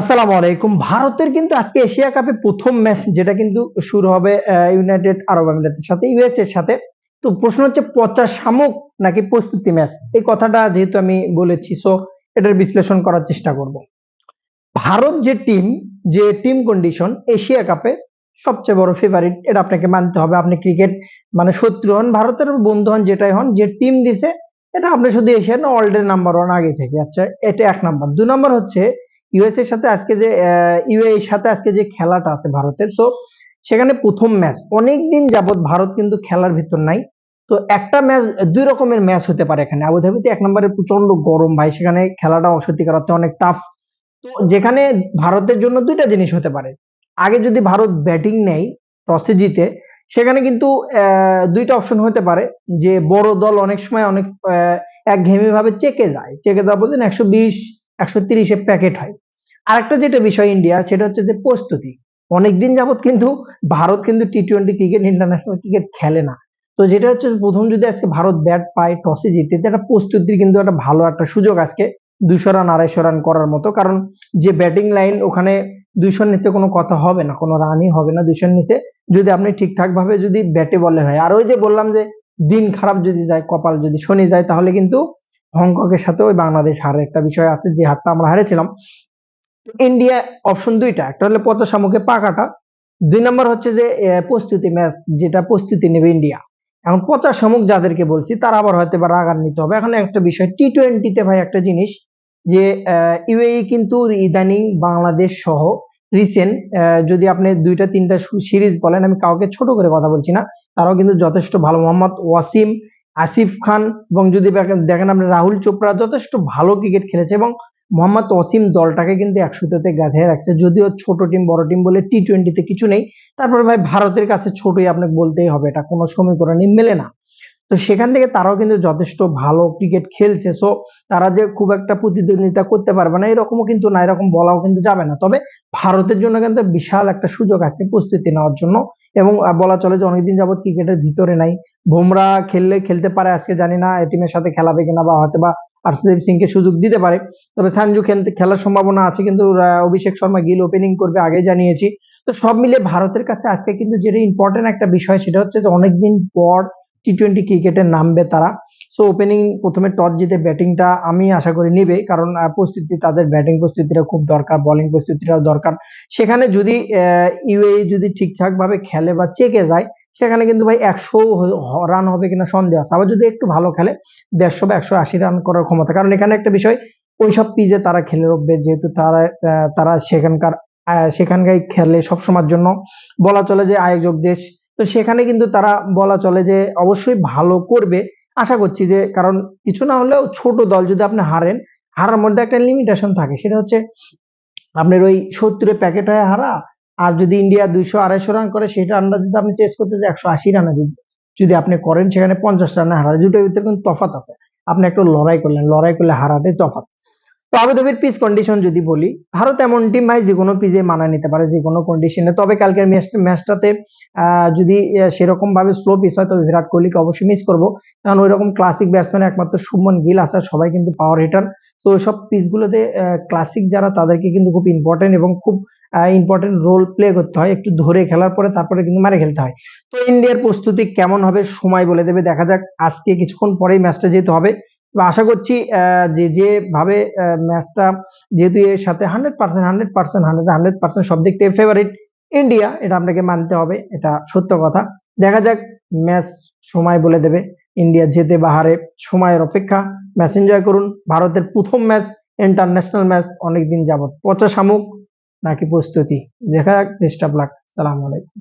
আসসালামু আলাইকুম। ভারতের কিন্তু আজকে এশিয়া কাপে প্রথম ম্যাচ যেটা কিন্তু শুরু হবে ইউনাইটেড আরব আমিরাতের সাথে ইউএস এর সাথে। তো প্রশ্ন হচ্ছে, পচা শামুক নাকি প্রস্তুতি ম্যাচ এই কথাটা যেহেতু আমি বলেছি সো এটার বিশ্লেষণ করার চেষ্টা করব। ভারত যে টিম যে টিম কন্ডিশন এশিয়া কাপে সবচেয়ে বড় ফেভারিট এটা আপনাকে মানতে হবে। আপনি ক্রিকেট মানে শত্রু হন, ভারতের বন্ধু হন, যেটাই হন, যে টিম দিছে, এটা আপনি শুধু এশিয়ার না ওয়ার্ল্ড এর নাম্বার ওয়ান আগে থেকে। আচ্ছা এটা এক নাম্বার দু নাম্বার হচ্ছে ইউএস এর সাথে আজকে যে ইউএ এর সাথে আজকে যে খেলাটা আছে ভারতের সো সেখানে প্রথম ম্যাচ অনেক দিন যাবত ভারত কিন্তু খেলার ভিতর নাই। তো একটা ম্যাচ দুই রকমের ম্যাচ হতে পারে এখানে। আবুধাবিতে এক নম্বরে প্রচণ্ড গরম ভাই, সেখানে খেলাটা সত্যিকার অর্থে অনেক টাফ তো যেখানে ভারতের জন্য দুইটা জিনিস হতে পারে। আগে যদি ভারত ব্যাটিং নেয় টসে জিতে, সেখানে কিন্তু দুইটা অপশন হতে পারে। যে বড় দল অনেক সময় অনেক একঘেয়েমি ভাবে চেকে যায়। চেকে যাওয়া বলছেন একশো বিশ, একশো তিরিশে প্যাকেট হয় আরেকটা যেটা বিষয় ইন্ডিয়া সেটা হচ্ছে যে প্রস্তুতি। অনেকদিন যাবত কিন্তু ভারত কিন্তু T twenty cricket international cricket খেলে না। তো যেটা হচ্ছে প্রথম যদি আজকে ভারত ব্যাট পায় টসে জিতে একটা প্রস্তুতির কিন্তু একটা ভালো একটা সুযোগ আজকে দুশো রান আড়াইশো রান করার মতো। কারণ যে ব্যাটিং লাইন ওখানে দুইশোর নিচে কোনো কথা হবে না, কোনো রানই হবে না দুইশোর নিচে। যদি আপনি ঠিকঠাক ভাবে যদি ব্যাটে বলে হয়, আর ওই যে বললাম যে দিন খারাপ যদি যায়, কপাল যদি শনি যায়, তাহলে কিন্তু হংকংয়ের সাথে ওই বাংলাদেশ হারের একটা বিষয় আছে, যে হারটা আমরা হারেছিলাম। ইন্ডিয়া অপশন দুইটা। একটা হলো পচা শামুকে পাকাটা। দুই নম্বর হচ্ছে যে প্রস্তুতি ম্যাচ, যেটা প্রস্তুতি নেবে ইন্ডিয়া এখন পচা শামুক যাদেরকে বলছি, তারা আবার হয়তো বা রাগান্বিত হবে। এখন একটা বিষয় টি টোয়েন্টিতে ভাই একটা জিনিস যে ইউএই কিন্তু ইদানিং বাংলাদেশ সহ রিসেন্ট যদি আপনি দুইটা, তিনটা সিরিজ বলেন, আমি কাউকে ছোট করে কথা বলছি না, তারাও কিন্তু যথেষ্ট ভালো। মোহাম্মদ ওয়াসিম, আসিফ খান, এবং যদি দেখেন আপনি রাহুল চোপড়া, যথেষ্ট ভালো ক্রিকেট খেলেছে এবং মোহাম্মদ ওয়াসিম দলটাকে কিন্তু একশোতে গাঁথিয়ে রাখছে। যদিও ছোট টিম, বড় টিম বলে টি টোয়েন্টিতে কিছু নেই। তারপরে ভাই ভারতের কাছে ছোটই আপনাকে বলতেই হবে, এটা কোনো সমীকরণই মেলে না। তো সেখান থেকে তারাও কিন্তু যথেষ্ট ভালো ক্রিকেট খেলছে। সো তারা যে খুব একটা প্রতিদ্বন্দ্বিতা করতে পারবে না, এরকমও কিন্তু না, এরকম বলাও কিন্তু যাবে না। তবে ভারতের জন্য কিন্তু বিশাল একটা সুযোগ আছে প্রস্তুতি নেওয়ার জন্য। এবং বলা চলে যে অনেকদিন যাবত ক্রিকেটের ভিতরে নাই। বুমরা খেললে, খেলতে পারে আজকে, জানি না টিমের সাথে খেলাবে কিনা বা হয়তো বা আরশদীপ সিংকে সুযোগ দিতে পারে। তবে সানজু খেলার সম্ভাবনা আছে, কিন্তু অভিষেক শর্মা গিল ওপেনিং করবে আগে জানিয়েছি। তো সব মিলে ভারতের কাছে আজকে কিন্তু যেটা ইম্পর্টেন্ট একটা বিষয়, সেটা হচ্ছে যে অনেকদিন পর টি টোয়েন্টি ক্রিকেটে নামবে তারা। সো ওপেনিং প্রথমে টস জিতে ব্যাটিংটা আমি আশা করি নিবে, কারণ প্রস্তুতি তাদের ব্যাটিং প্রস্তুতিটা খুব দরকার বোলিং প্রস্তুতিটাও দরকার। সেখানে যদি ইউএ যদি ঠিকঠাক ভাবে খেলে বা চেকে যায় সেখানে কিন্তু ভাই একশো রান হবে কিনা সন্দেহ আছে। আবার যদি একটু ভালো খেলে, দেড়শো বা একশো আশি রান করার ক্ষমতা। কারণ এখানে একটা বিষয়, ওইসব পিচে তারা খেলে উঠবে যেহেতু তারা তারা সেখানকার সেখানকার খেলে সবসময়ের জন্য। বলা চলে যে আয়োজক দেশ। তো সেখানে কিন্তু তারা বলা চলে যে অবশ্যই ভালো করবে। আশা করছি যে, কারণ কিছু না হলেও ছোট দল যদি আপনি হারেন, হারার মধ্যে একটা লিমিটেশন থাকে। সেটা হচ্ছে, আপনার ওই সত্তরের প্যাকেট হয়ে হারা আর যদি ইন্ডিয়া দুইশো আড়াইশো রান করে সেটা রানটা যদি আপনি চেস করতে যে একশো আশি রানে যদি যদি আপনি করেন, সেখানে পঞ্চাশ রানে হারা, দুটোর ভিতরে কিন্তু তফাৎ আছে। আপনি একটু লড়াই করলেন, লড়াই করলে হারাতে তফাৎ। তো আবুধাবির পিচ কন্ডিশন যদি বলি, ভারত এমন টিম ভাই, যে কোনো পিচে মানা নিতে পারে, যে কোনো কন্ডিশনে তবে কালকের ম্যাচটাতে যদি সেরকম ভাবে স্লো পিচ হয়, তবে বিরাট কোহলিকে অবশ্যই মিস করব। কারণ ওই রকম ক্লাসিক ব্যাটসম্যান একমাত্র শুভমন গিল আর সবাই কিন্তু পাওয়ার হিটার তো ওইসব পিচগুলোতে ক্লাসিক যারা, তাদেরকে কিন্তু খুব ইম্পর্টেন্ট এবং খুব ইম্পর্টেন্ট রোল প্লে করতে হয়, একটু ধরে খেলার পরে তারপরে কিন্তু মারে খেলতে হয়। তো ইন্ডিয়ার প্রস্তুতি কেমন হবে সময় বলে দেবে। দেখা যাক, আজকে কিছুক্ষণ পরেই ম্যাচটা যেতে হবে। আশা করছি যে যেভাবে ম্যাচটা যেহেতু এর সাথে hundred percent hundred percent hundred hundred percent সব দিক থেকে ফেভারিট ইন্ডিয়া, এটা আপনাকে মানতে হবে, এটা সত্য কথা। দেখা যাক ম্যাচ সময় বলে দেবে। ইন্ডিয়া যেতে বাহারে সময়ের অপেক্ষা। ম্যাচ এনজয় করুন। ভারতের প্রথম ম্যাচ ইন্টারন্যাশনাল ম্যাচ অনেকদিন যাবত পচা শামুক। নাকি প্রস্তুতি? দেখা যাক বেস্ট অফ লাক আলাইকুম।